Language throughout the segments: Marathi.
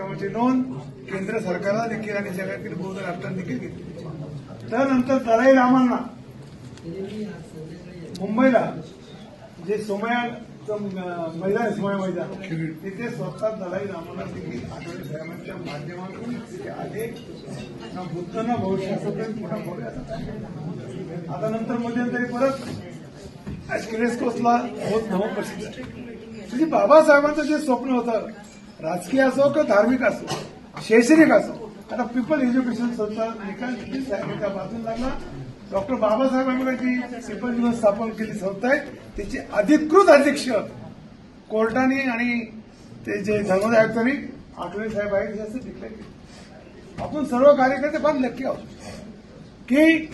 कार्यक्रमाची नोंद केंद्र सरकारला देखील आणि जगातील बौद्ध राष्ट्रांनी देखील घेतली. त्यानंतर दलाई रामांना मुंबईला जे सोमयाचं मैदान सोमया मैदान तिथे स्वतः दलाई रामांना देखील आठवले साहेबांच्या माध्यमातून तिथे आले. ना बुद्ध ना मोठा आता नंतर मध्यंतरी परत युनेस्कोला होत नवं प्रसिद्ध. म्हणजे बाबासाहेबांचं जे स्वप्न होतं राजकीय असो किंवा धार्मिक असो शैक्षणिक असो आता पीपल एज्युकेशन संस्था निकाल साहेबांच्या बाजूला लागला. डॉक्टर बाबासाहेब आंबेडकरची पीपल दिवस स्थापन केली संस्था आहे. त्याचे अधिकृत अध्यक्ष कोर्टाने आणि ते जे धर्मदाय आयुक्तांनी आठवले साहेब आहेत असं डिक्लेअर केलं. आपण सर्व कार्यकर्ते फार नक्की आहोत. की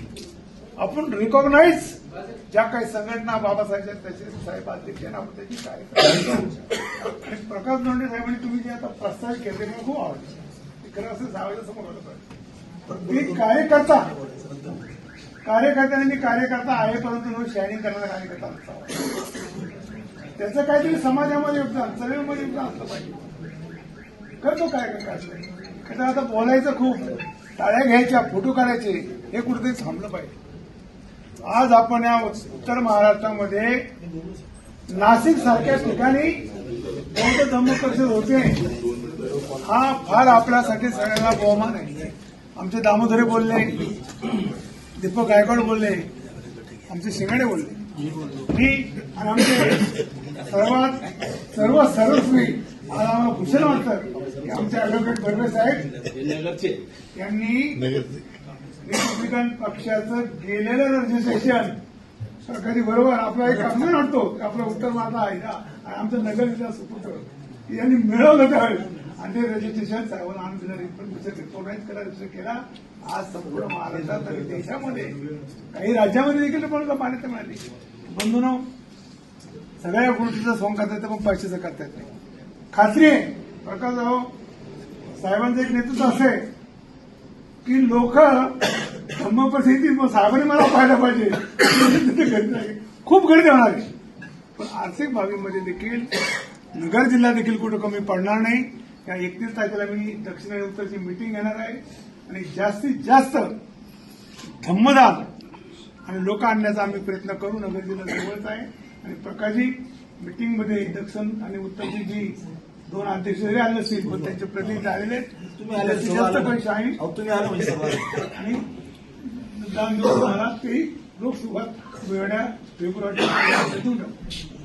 आपण रिकॉग्नाईज ज्या काही संघटना बाबासाहेब त्याचे साहेब अध्यक्ष आपण त्याची काय प्रकाश दोंडे साहेबांनी तुम्ही जे आता प्रस्तावित केले मला खूप आवडले. ते खरं असं सावल्या समोर आलं पाहिजे. एक कार्यकर्ता. कार्यकर्त्याने मी कार्यकर्ता आहे परंतु शॅनिंग शायनिंग करणारा कार्यकर्ता नसावा त्याचं काहीतरी समाजामध्ये योगदान चळवळीमध्ये योगदान असलं पाहिजे. करतो कार्यकर्ता असलं आता बोलायचं खूप टाळ्या घ्यायच्या फोटो काढायचे हे कुठेतरी थांबलं पाहिजे. आज आपण या उत्तर महाराष्ट्रामध्ये नाशिक सारख्या ठिकाणी बौद्ध धम्म परिषद होते हा फार आपल्यासाठी सगळ्यांना बहुमान आहे. आमचे दामोदरे बोलले दीपक गायकवाड बोलले आमचे शिंगाडे बोलले. मी आणि आमचे सर्वात सर्व सर्वस्वी आज आम्हाला भूषण वाटतं की आमचे ऍडव्होकेट बर्वे साहेब यांनी रिपब्लिकन पक्षाचं गेलेलं रजिस्ट्रेशन सरकारी बरोबर आपला एक अभिमान वाटतो आपला उत्तर माता आहे ना. आणि आमचं नगर जिल्हा सुपुत्र यांनी मिळवलं त्यावेळेस. आणि ते रजिस्ट्रेशन साहेबांना आणून दिलं. रिपब्लिकन रिकॉग्नाईज करा केला आज संपूर्ण महाराष्ट्रात आणि देशामध्ये काही राज्यामध्ये देखील कोणाला मान्यता मिळाली. बंधून सगळ्या गोष्टीचं सोंग करता येतं पण पैशाचं करता येत नाही. खात्री आहे प्रकाश साहेबांचं एक नेतृत्व असे की लोक धम्म मग साहेबांनी मला पाहायला पाहिजे. खूप गर्दी होणार आहे. पण आर्थिक बाबीमध्ये देखील नगर जिल्हा देखील कुठं कमी पडणार नाही. या एकतीस तारखेला मी दक्षिण आणि उत्तरची मिटिंग घेणार आहे. आणि जास्तीत जास्त धम्मदान आणि लोक आणण्याचा आम्ही प्रयत्न करू. नगर जिल्हा जवळच आहे. आणि प्रकाशजी मिटिंगमध्ये दक्षिण आणि उत्तरची जी दोन अध्यक्ष जरी आले असतील पण त्यांचे प्रतिनिधी आलेले आहेत. तुम्ही आले जास्त पैसे आहे? म्हणजे आणि दान देऊन मला ती लोकसभा वेगळ्या फेब्रुवारी